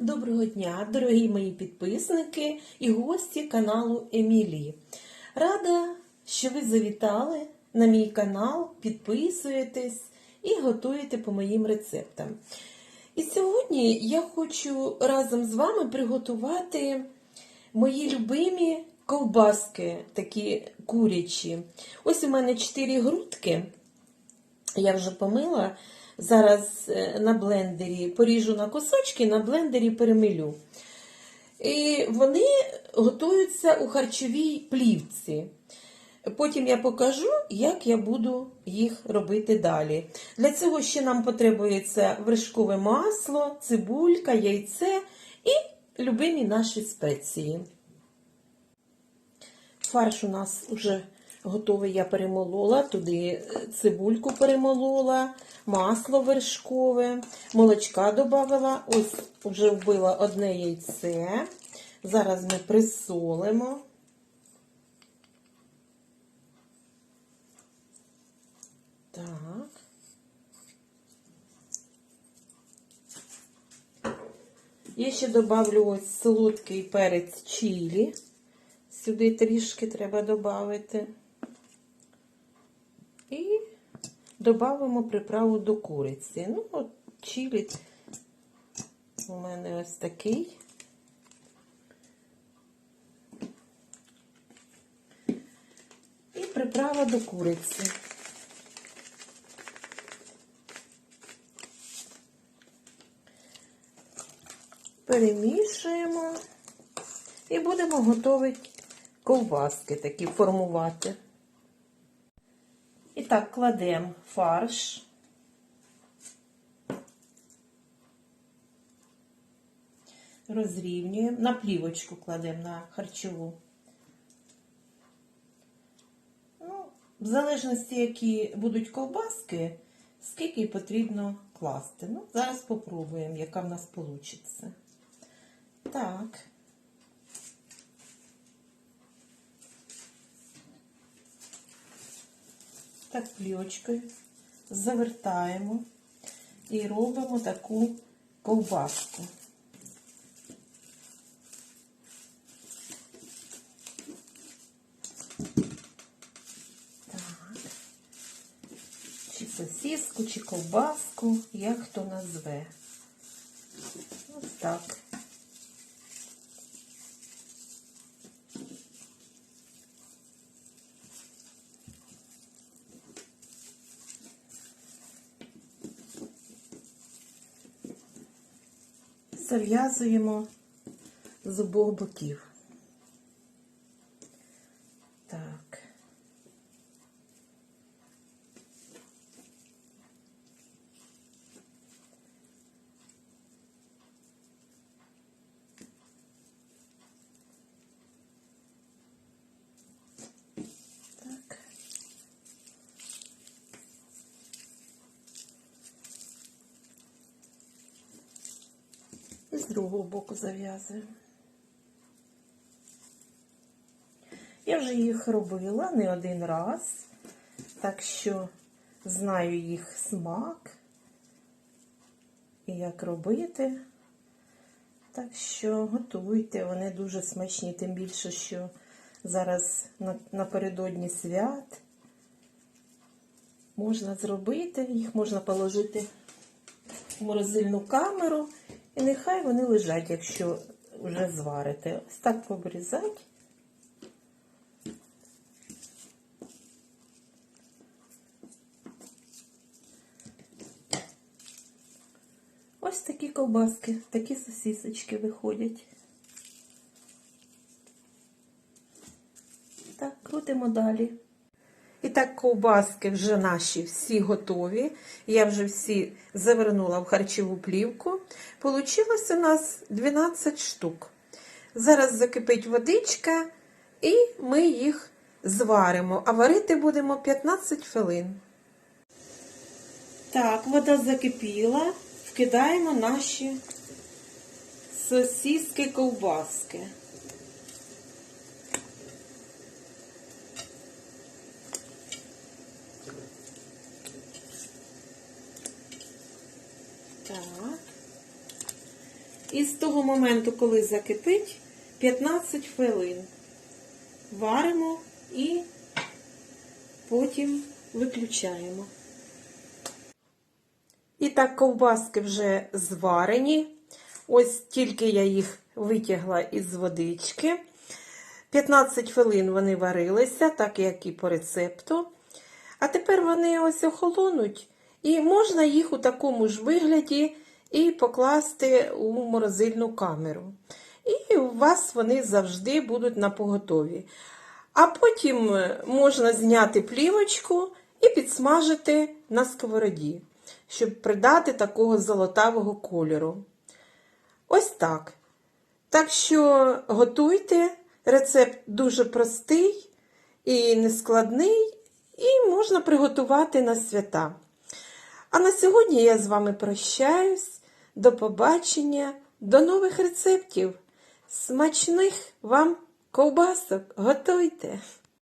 Доброго дня, дорогі мої підписники і гості каналу Емілії. Рада, що ви завітали на мій канал, підписуєтесь і готуєте по моїм рецептам. І сьогодні я хочу разом з вами приготувати мої любимі ковбаски, такі курячі. Ось у мене 4 грудки. Я вже помила. Зараз е, на блендері поріжу на кусочки, на блендері перемилю. І вони готуються у харчовій плівці. Потім я покажу, як я буду їх робити далі. Для цього ще нам потребується вершкове масло, цибулька, яйце і любимі наші спеції. Фарш у нас вже готовий, я перемолола, туди цибульку перемолола, масло вершкове, молочка додавала, ось вже вбила одне яйце. Зараз ми присолимо. Так. Я ще добавлю ось солодкий перець чилі. Сюди трішки треба додати. І додамо приправу до куриці. Ну, от чилі у мене ось такий. І приправа до куриці. Перемішуємо і будемо готувати ковбаски такі формувати. Так, кладемо фарш. Розрівнюємо, на плівочку кладемо на харчову. Ну, в залежності, які будуть ковбаски, скільки потрібно класти. Ну, зараз попробуємо, яка в нас вийде. Так. Так, плівочкою завертаємо і робимо таку ковбаску. Сосиску, чи ковбаску, як хто назве. Ось так. Зав'язуємо з обох боків. Так. Так. І з другого боку зав'язуємо. Я вже їх робила не один раз, так що знаю їх смак і як робити. Так що готуйте, вони дуже смачні, тим більше, що зараз напередодні свят можна зробити, їх можна положити в морозильну камеру. І нехай вони лежать, якщо вже зварите. Ось так побрізати. Ось такі ковбаски, такі сосисочки виходять. Так, крутимо далі. І так, ковбаски вже наші всі готові. Я вже всі завернула в харчову плівку. Получилось у нас 12 штук. Зараз закипить водичка, і ми їх зваримо. А варити будемо 15 хвилин. Так, вода закипіла. Вкидаємо наші сосиски ковбаски. Так. І з того моменту, коли закипить, 15 хвилин варимо і потім виключаємо. І так ковбаски вже зварені. Ось тільки я їх витягла із водички. 15 хвилин вони варилися, так як і по рецепту. А тепер вони ось охолонуть, і можна їх у такому ж вигляді і покласти у морозильну камеру. І у вас вони завжди будуть на поготові. А потім е, можна зняти плівочку і підсмажити на сковороді, щоб придати такого золотавого кольору. Ось так. Так що готуйте. Рецепт дуже простий і нескладний, і можна приготувати на свята. А на сьогодні я з вами прощаюсь. До побачення, до нових рецептів. Смачних вам ковбасок готуйте!